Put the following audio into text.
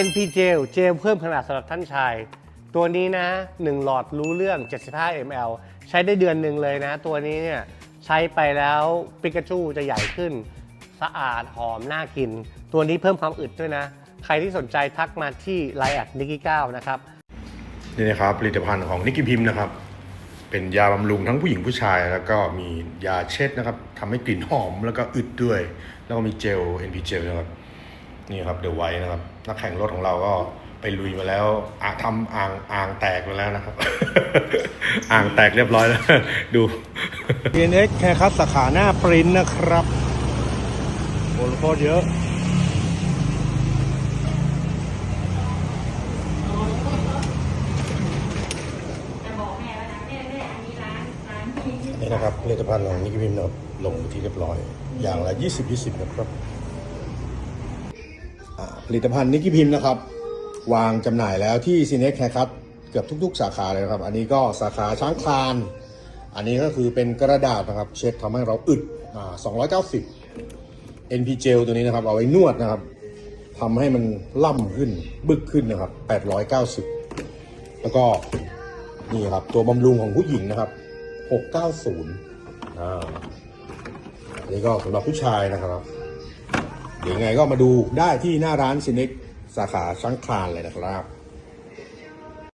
NP Gel เจลเพิ่มขนาดสำหรับท่านชาย ตัวนี้นะ 1 หลอดรู้เรื่อง 75 ml ใช้ได้เดือนหนึ่งเลยนะ ตัวนี้เนี่ยใช้ไปแล้วปิกาจูจะใหญ่ขึ้น สะอาดหอมน่ากิน ตัวนี้เพิ่มความอึดด้วยนะ ใครที่สนใจทักมาที่ไลน์แอดนิกกี้9นะครับ นี่นะครับผลิตภัณฑ์ของนิกกี้พิมพ์นะครับ เป็นยาบำรุงทั้งผู้หญิงผู้ชาย แล้วก็มียาเช็ดนะครับทำให้กลิ่นหอมแล้วก็อึดด้วย แล้วก็มีเจล NP เจลนะครับ นี่ครับเดอะไวนะครับ นักแข่งรถของเราก็ไปลุยมาแล้วอะทำอ่างอ่างแตกมาแล้วนะครับ อ่างแตกเรียบร้อยแล้ว ดู PNX แค่คัสสาขาหน้าปริ้นนะครับโอ้โหโคตรเยอะนี่นะครับผลิตภัณฑ์ของนิกกี้พิมพ์นะครับลงที่เรียบร้อย อย่างละ 20 20 นะครับอ่า ผลิตภัณฑ์นิกกี้พิมพ์นะครับ วางจำหน่ายแล้วที่ซีเน็กแคคัตเกือบทุก ๆ สาขาเลยนะครับ อันนี้ก็สาขาช้างคลาน อันนี้ก็คือเป็นกระดาษนะครับ เช็ดทำให้เราอึดอ่า290 NP Gel ตัวนี้นะครับ เอาไว้นวดนะครับทำให้มันล่ำขึ้นบึกขึ้นนะครับ 890 แล้วก็นี่ครับตัวบำรุงของผู้หญิงนะครับ 690อ่าอันนี้ก็สำหรับผู้ชายนะครับ เดี๋ยวยังไงก็มาดูได้ที่หน้าร้านซินิกสาขาช้างคลานเลยนะครับ